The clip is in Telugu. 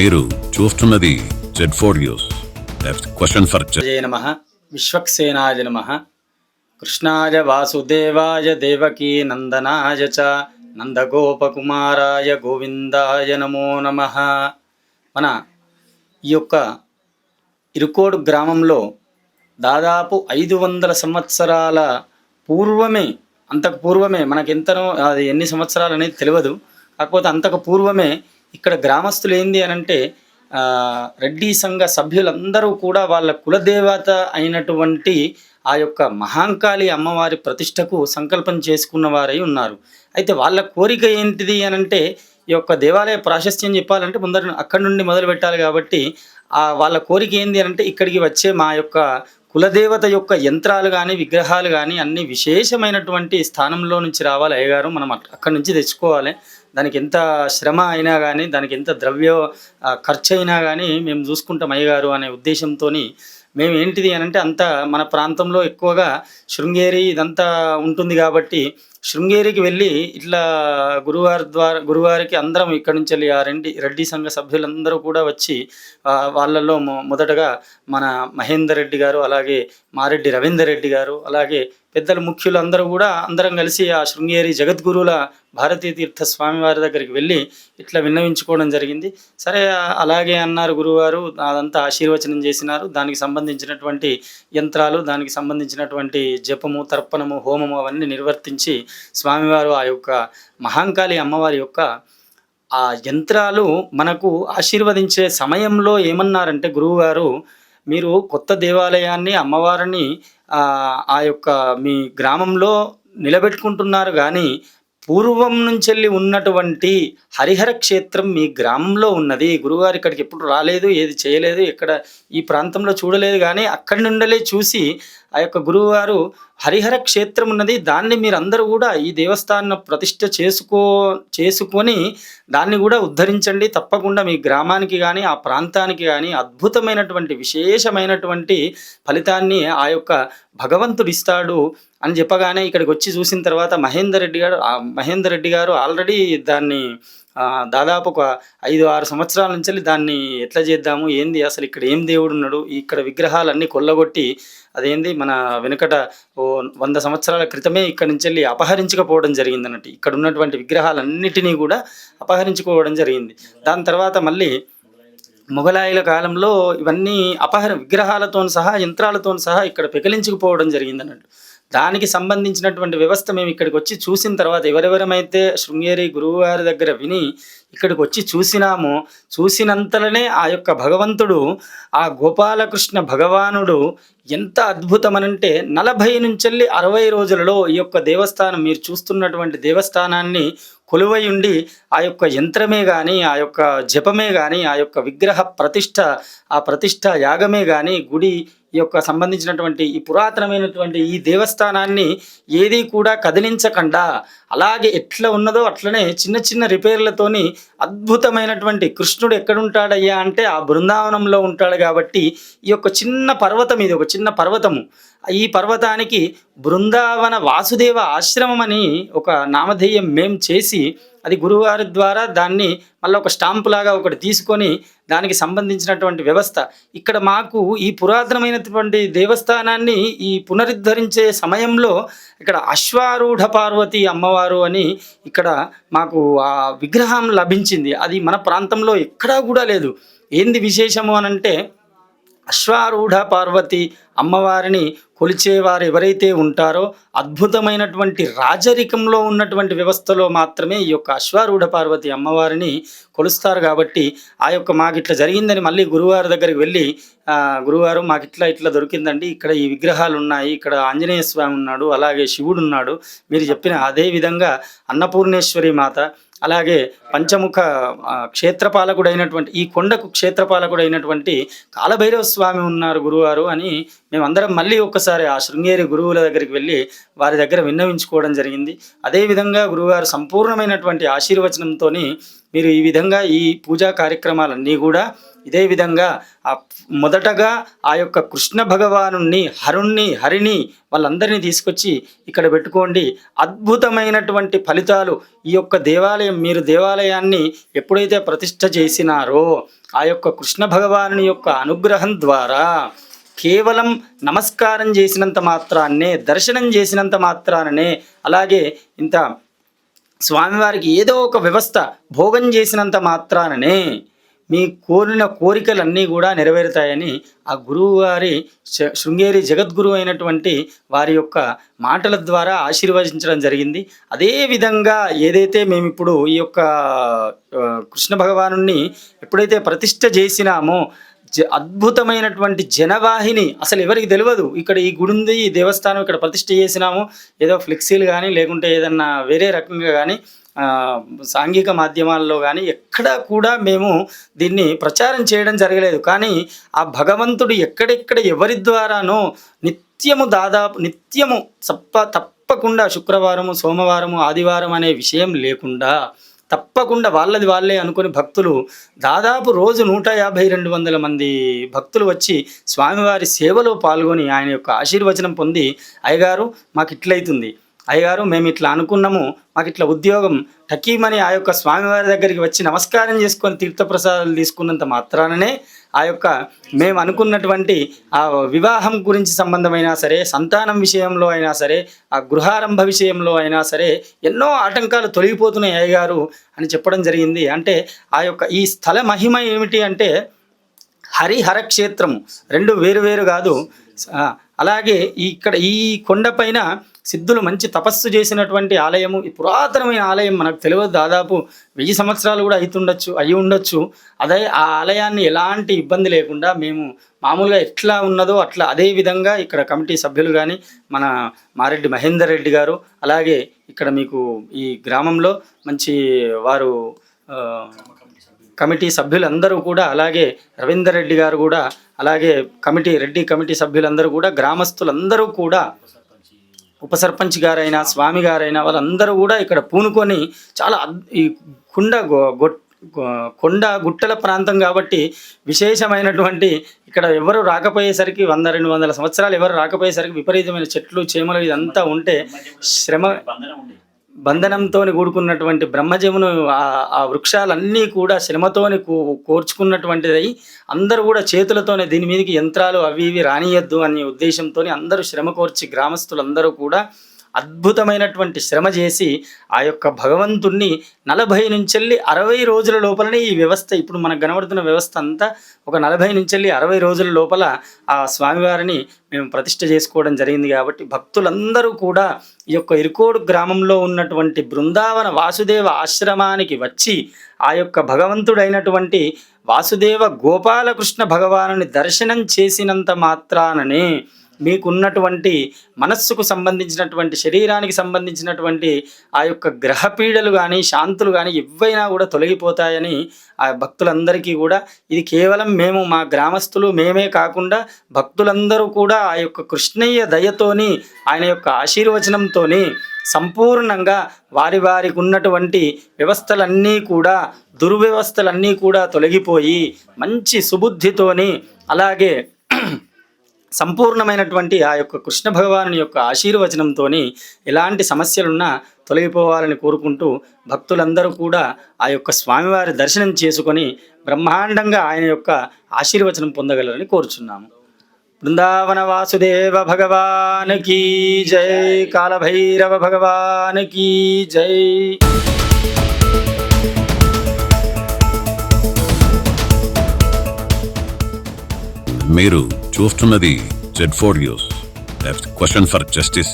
మీరు చూస్తున్నది Z four news question for జయ నమ. విశ్వక్సేనాయ నమ. కృష్ణాయ వాసుదేవాయ దేవకీ నందనాయ చ నందగోపకుమారాయ గోవిందాయ నమో నమ. మన ఈ యొక్క ఇరుకోడు గ్రామంలో దాదాపు ఐదు వందల సంవత్సరాల పూర్వమే అంతకు పూర్వమే మనకి ఎంతనో అది ఎన్ని సంవత్సరాలు అనేది తెలియదు. కాకపోతే అంతకు పూర్వమే ఇక్కడ గ్రామస్తులు ఏంది అని అంటే రెడ్డి సంఘ సభ్యులందరూ కూడా వాళ్ళ కులదేవత అయినటువంటి ఆ యొక్క మహాంకాళి అమ్మవారి ప్రతిష్టకు సంకల్పం చేసుకున్న వారై ఉన్నారు. అయితే వాళ్ళ కోరిక ఏంటిది అని అంటే ఈ యొక్క దేవాలయ ప్రాశస్త్యం చెప్పాలంటే ముందర అక్కడి నుండి మొదలు పెట్టాలి కాబట్టి ఆ వాళ్ళ కోరిక ఏంది అని అంటే ఇక్కడికి వచ్చే మా యొక్క కులదేవత యొక్క యంత్రాలు కానీ విగ్రహాలు కానీ అన్ని విశేషమైనటువంటి స్థానంలో నుంచి రావాలి అయ్యగారు. మనం అక్కడి నుంచి తెచ్చుకోవాలి. దానికి ఎంత శ్రమ అయినా కానీ దానికి ఎంత ద్రవ్య ఖర్చు అయినా కానీ మేము చూసుకుంటాం అయ్యగారు అనే ఉద్దేశంతో మేము ఏంటిది అని అంటే అంత మన ప్రాంతంలో ఎక్కువగా శృంగేరి ఇదంతా ఉంటుంది కాబట్టి శృంగేరికి వెళ్ళి ఇట్లా గురువారి ద్వారా గురువారికి అందరం ఇక్కడి నుంచి వెళ్ళి ఆ రెడ్డి రెడ్డి సంఘ సభ్యులందరూ కూడా వచ్చి వాళ్ళల్లో మొదటగా మన మహేందర్ రెడ్డి గారు అలాగే మారెడ్డి రవీందర్ రెడ్డి గారు అలాగే పెద్దలు ముఖ్యులు అందరూ కూడా అందరం కలిసి ఆ శృంగేరి జగద్గురువుల భారతీ తీర్థ స్వామివారి దగ్గరికి వెళ్ళి ఇట్లా విన్నవించుకోవడం జరిగింది. సరే అలాగే అన్నారు గురువారు అదంతా ఆశీర్వచనం చేసినారు. దానికి సంబంధించినటువంటి యంత్రాలు దానికి సంబంధించినటువంటి జపము తర్పణము హోమము అవన్నీ నిర్వర్తించి స్వామివారు ఆ యొక్క మహాంకాళి అమ్మవారి యొక్క ఆ యంత్రాలు మనకు ఆశీర్వదించే సమయంలో ఏమన్నారంటే గురువుగారు మీరు కొత్త దేవాలయాన్ని అమ్మవారిని ఆ, యొక్క మీ గ్రామంలో నిలబెట్టుకుంటున్నారు కానీ పూర్వం నుంచి ఉన్నటువంటి హరిహర క్షేత్రం మీ గ్రామంలో ఉన్నది. గురువారు ఇక్కడికి ఎప్పుడు రాలేదు ఏది చేయలేదు ఇక్కడ ఈ ప్రాంతంలో చూడలేదు కానీ అక్కడి నుండలే చూసి ఆ యొక్క గురువుగారు హరిహర క్షేత్రం ఉన్నది. దాన్ని మీరందరూ కూడా ఈ దేవస్థానం ప్రతిష్ట చేసుకో చేసుకొని దాన్ని కూడా ఉద్ధరించండి. తప్పకుండా మీ గ్రామానికి కానీ ఆ ప్రాంతానికి కానీ అద్భుతమైనటువంటి విశేషమైనటువంటి ఫలితాన్ని ఆ యొక్క భగవంతుడు ఇస్తాడు అని చెప్పగానే ఇక్కడికి వచ్చి చూసిన తర్వాత మహేందర్ రెడ్డి గారు మహేందర్ రెడ్డి గారు ఆల్రెడీ దాన్ని దాదాపు ఒక ఐదు ఆరు సంవత్సరాల నుంచి దాన్ని ఎట్లా చేద్దాము ఏంది అసలు ఇక్కడ ఏం దేవుడు ఉన్నాడు ఇక్కడ విగ్రహాలన్నీ కొల్లగొట్టి అదేంది మన వెనుకట ఓ వంద సంవత్సరాల క్రితమే ఇక్కడ నుంచి వెళ్ళి అపహరించకపోవడం జరిగింది అన్నట్టు. ఇక్కడ ఉన్నటువంటి విగ్రహాలన్నిటినీ కూడా అపహరించుకోవడం జరిగింది. దాని తర్వాత మళ్ళీ మొఘలాయుల కాలంలో ఇవన్నీ అపహర విగ్రహాలతో సహా యంత్రాలతో సహా ఇక్కడ పెకిలించుకుపోవడం జరిగింది అన్నట్టు. దానికి సంబంధించినటువంటి వ్యవస్థ మేము ఇక్కడికి వచ్చి చూసిన తర్వాత ఎవరెవరమైతే శృంగేరి గురువు గారి దగ్గర విని ఇక్కడికి వచ్చి చూసినామో చూసినంతలోనే ఆ యొక్క భగవంతుడు ఆ గోపాలకృష్ణ భగవానుడు ఎంత అద్భుతమనంటే నలభై నుంచి అరవై రోజులలో ఈ యొక్క దేవస్థానం మీరు చూస్తున్నటువంటి దేవస్థానాన్ని కొలువై ఉండి ఆ యొక్క యంత్రమే కానీ ఆ యొక్క జపమే కానీ ఆ యొక్క విగ్రహ ప్రతిష్ట ఆ ప్రతిష్ట యాగమే కానీ గుడి ఈ యొక్క సంబంధించినటువంటి ఈ పురాతనమైనటువంటి ఈ దేవస్థానాన్ని ఏది కూడా కదిలించకుండా అలాగే ఎట్లా ఉన్నదో అట్లనే చిన్న చిన్న రిపేర్లతోని అద్భుతమైనటువంటి కృష్ణుడు ఎక్కడుంటాడయ్యా అంటే ఆ బృందావనంలో ఉంటాడు కాబట్టి ఈ యొక్క చిన్న పర్వతం ఇది ఒక చిన్న పర్వతము. ఈ పర్వతానికి బృందావన వాసుదేవ ఆశ్రమం అని ఒక నామధేయం మేం చేసి అది గురువారి ద్వారా దాన్ని మళ్ళీ ఒక స్టాంపు లాగా ఒకటి తీసుకొని దానికి సంబంధించినటువంటి వ్యవస్థ. ఇక్కడ మాకు ఈ పురాతనమైనటువంటి దేవస్థానాన్ని ఈ పునరుద్ధరించే సమయంలో ఇక్కడ అశ్వారూఢ పార్వతి అమ్మవారు అని ఇక్కడ మాకు ఆ విగ్రహం లభించింది. అది మన ప్రాంతంలో ఎక్కడా కూడా లేదు. ఏంది విశేషము అనంటే అశ్వారూఢ పార్వతి అమ్మవారిని కొలిచేవారు ఎవరైతే ఉంటారో అద్భుతమైనటువంటి రాజరికంలో ఉన్నటువంటి వ్యవస్థలో మాత్రమే ఈ యొక్క అశ్వారూఢ పార్వతి అమ్మవారిని కొలుస్తారు కాబట్టి ఆ యొక్క మాకు ఇట్లా జరిగిందని మళ్ళీ గురువారి దగ్గరికి వెళ్ళి గురువారు మాకు ఇట్లా ఇట్లా దొరికిందండి ఇక్కడ ఈ విగ్రహాలు ఉన్నాయి ఇక్కడ ఆంజనేయ స్వామి ఉన్నాడు అలాగే శివుడు ఉన్నాడు మీరు చెప్పిన అదే విధంగా అన్నపూర్ణేశ్వరి మాత అలాగే పంచముఖ క్షేత్రపాలకుడైనటువంటి ఈ కొండకు క్షేత్రపాలకుడైనటువంటి కాలభైరవ స్వామి ఉన్నారు గురువారు అని మేమందరం మళ్ళీ ఒక్కసారి ఆ శృంగేరి గురువుల దగ్గరికి వెళ్ళి వారి దగ్గర విన్నవించుకోవడం జరిగింది. అదేవిధంగా గురువుగారు సంపూర్ణమైనటువంటి ఆశీర్వచనంతో మీరు ఈ విధంగా ఈ పూజా కార్యక్రమాలన్నీ కూడా ఇదే విధంగా ఆ మొదటగా ఆ యొక్క కృష్ణ భగవాను హరుణ్ణి హరిని వాళ్ళందరినీ తీసుకొచ్చి ఇక్కడ పెట్టుకోండి. అద్భుతమైనటువంటి ఫలితాలు ఈ యొక్క దేవాలయం మీరు దేవాలయాన్ని ఎప్పుడైతే ప్రతిష్ట చేసినారో ఆ యొక్క కృష్ణ భగవానుని యొక్క అనుగ్రహం ద్వారా కేవలం నమస్కారం చేసినంత మాత్రాన్నే దర్శనం చేసినంత మాత్రాననే అలాగే ఇంత స్వామివారికి ఏదో ఒక వ్యవస్థ భోగం చేసినంత మాత్రాననే మీ కోరిన కోరికలన్నీ కూడా నెరవేరుతాయని ఆ గురువు గారి శృంగేరి జగద్గురు అయినటువంటి వారి యొక్క మాటల ద్వారా ఆశీర్వదించడం జరిగింది. అదే విధంగా ఏదైతే మేము ఇప్పుడు ఈ యొక్క కృష్ణ భగవాను ఎప్పుడైతే ప్రతిష్ట చేసినామో అద్భుతమైనటువంటి జనవాహిని. అసలు ఎవరికి తెలియదు ఇక్కడ ఈ గుడి ఉంది ఈ దేవస్థానం ఇక్కడ ప్రతిష్ఠ చేసినాము. ఏదో ఫ్లెక్సీలు కానీ లేకుంటే ఏదన్నా వేరే రకంగా కానీ సాంఘిక మాధ్యమాల్లో కానీ ఎక్కడా కూడా మేము దీన్ని ప్రచారం చేయడం జరగలేదు. కానీ ఆ భగవంతుడు ఎక్కడెక్కడ ఎవరి ద్వారానో నిత్యము దాదాపు నిత్యము తప్ప తప్పకుండా శుక్రవారము సోమవారము ఆదివారం అనే విషయం లేకుండా తప్పకుండా వాళ్ళది వాళ్ళే అనుకుని భక్తులు. దాదాపు రోజు నూట యాభై రెండు వందల మంది భక్తులు వచ్చి స్వామివారి సేవలో పాల్గొని ఆయన యొక్క ఆశీర్వచనం పొంది అయ్యగారు మాకు ఇట్లయితుంది. అయ్యగారు మేము ఇట్లా అనుకున్నాము మాకు ఇట్లా ఉద్యోగం టకీమని ఆ యొక్క స్వామివారి దగ్గరికి వచ్చి నమస్కారం చేసుకొని తీర్థప్రసాదాలు తీసుకున్నంత మాత్రాననే ఆ యొక్క మేము అనుకున్నటువంటి ఆ వివాహం గురించి సంబంధమైనా సరే సంతానం విషయంలో అయినా సరే ఆ గృహారంభ విషయంలో అయినా సరే ఎన్నో ఆటంకాలు తొలగిపోతున్నాయి అయ్యగారు అని చెప్పడం జరిగింది. అంటే ఆ యొక్క ఈ స్థల మహిమ ఏమిటి అంటే హరిహర క్షేత్రం రెండు వేరు వేరు కాదు. అలాగే ఇక్కడ ఈ కొండపైన సిద్ధులు మంచి తపస్సు చేసినటువంటి ఆలయము ఈ పురాతనమైన ఆలయం మనకు తెలియదు. దాదాపు వెయ్యి సంవత్సరాలు కూడా అవుతుండొచ్చు అయి ఉండొచ్చు. అదే ఆ ఆలయాన్ని ఎలాంటి ఇబ్బంది లేకుండా మేము మామూలుగా ఎట్లా ఉన్నదో అట్లా అదే విధంగా ఇక్కడ కమిటీ సభ్యులు కానీ మన మారెడ్డి మహేందర్ రెడ్డి గారు అలాగే ఇక్కడ మీకు ఈ గ్రామంలో మంచి వారు కమిటీ సభ్యులందరూ కూడా అలాగే రవీందర్ రెడ్డి గారు కూడా అలాగే కమిటీ రెడ్డి కమిటీ సభ్యులందరూ కూడా గ్రామస్తులందరూ కూడా ఉప సర్పంచ్ గారైనా స్వామి గారైనా వాళ్ళందరూ కూడా ఇక్కడ పూనుకొని చాలా ఈ కుండ గొ- కొండ గుట్టల ప్రాంతం కాబట్టి విశేషమైనటువంటి ఇక్కడ ఎవరు రాకపోయేసరికి వంద రెండు వందల సంవత్సరాలు ఎవరు రాకపోయేసరికి విపరీతమైన చెట్లు చేమలు ఇదంతా ఉంటే శ్రమ బంధనంతో కూడుకున్నటువంటి బ్రహ్మజమును ఆ- వృక్షాలన్నీ కూడా శ్రమతోని కూ కోర్చుకున్నటువంటిదై అందరూ కూడా చేతులతోనే దీని మీదకి యంత్రాలు అవి ఇవి రానియద్దు అనే ఉద్దేశంతో అందరూ శ్రమ కోర్చి గ్రామస్తులందరూ కూడా అద్భుతమైనటువంటి శ్రమ చేసి ఆ యొక్క భగవంతుణ్ణి నలభై నుంచెల్లి అరవై రోజుల లోపలనే ఈ వ్యవస్థ ఇప్పుడు మనకు కనబడుతున్న వ్యవస్థ అంతా ఒక నలభై నుంచెల్లి అరవై రోజుల లోపల ఆ స్వామివారిని మేము ప్రతిష్ఠ చేసుకోవడం జరిగింది కాబట్టి భక్తులందరూ కూడా ఈ యొక్క ఇరుకోడు గ్రామంలో ఉన్నటువంటి బృందావన వాసుదేవ ఆశ్రమానికి వచ్చి ఆ యొక్క భగవంతుడైనటువంటి వాసుదేవ గోపాలకృష్ణ భగవానుని దర్శనం చేసినంత మాత్రాననే మీకున్నటువంటి మనస్సుకు సంబంధించినటువంటి శరీరానికి సంబంధించినటువంటి ఆ యొక్క గ్రహపీడలు కానీ శాంతులు కానీ ఎవైనా కూడా తొలగిపోతాయని ఆ భక్తులందరికీ కూడా ఇది కేవలం మేము మా గ్రామస్తులు మేమే కాకుండా భక్తులందరూ కూడా ఆ యొక్క కృష్ణయ్య దయతోని ఆయన యొక్క ఆశీర్వచనంతోని సంపూర్ణంగా వారి వారికి ఉన్నటువంటి వ్యవస్థలన్నీ కూడా దుర్వ్యవస్థలన్నీ కూడా తొలగిపోయి మంచి సుబుద్ధితోని అలాగే సంపూర్ణమైనటువంటి ఆ యొక్క కృష్ణ భగవాను యొక్క ఆశీర్వచనంతో ఎలాంటి సమస్యలున్నా తొలగిపోవాలని కోరుకుంటూ భక్తులందరూ కూడా ఆ యొక్క స్వామివారి దర్శనం చేసుకొని బ్రహ్మాండంగా ఆయన యొక్క ఆశీర్వచనం పొందగలరని కోరుచున్నాము. బృందావన వాసుదేవ భగవాన్ కీ జై కాలభైరవ భగవాన్ కీ జై. మీరు చూస్తున్నది Z four news question for justice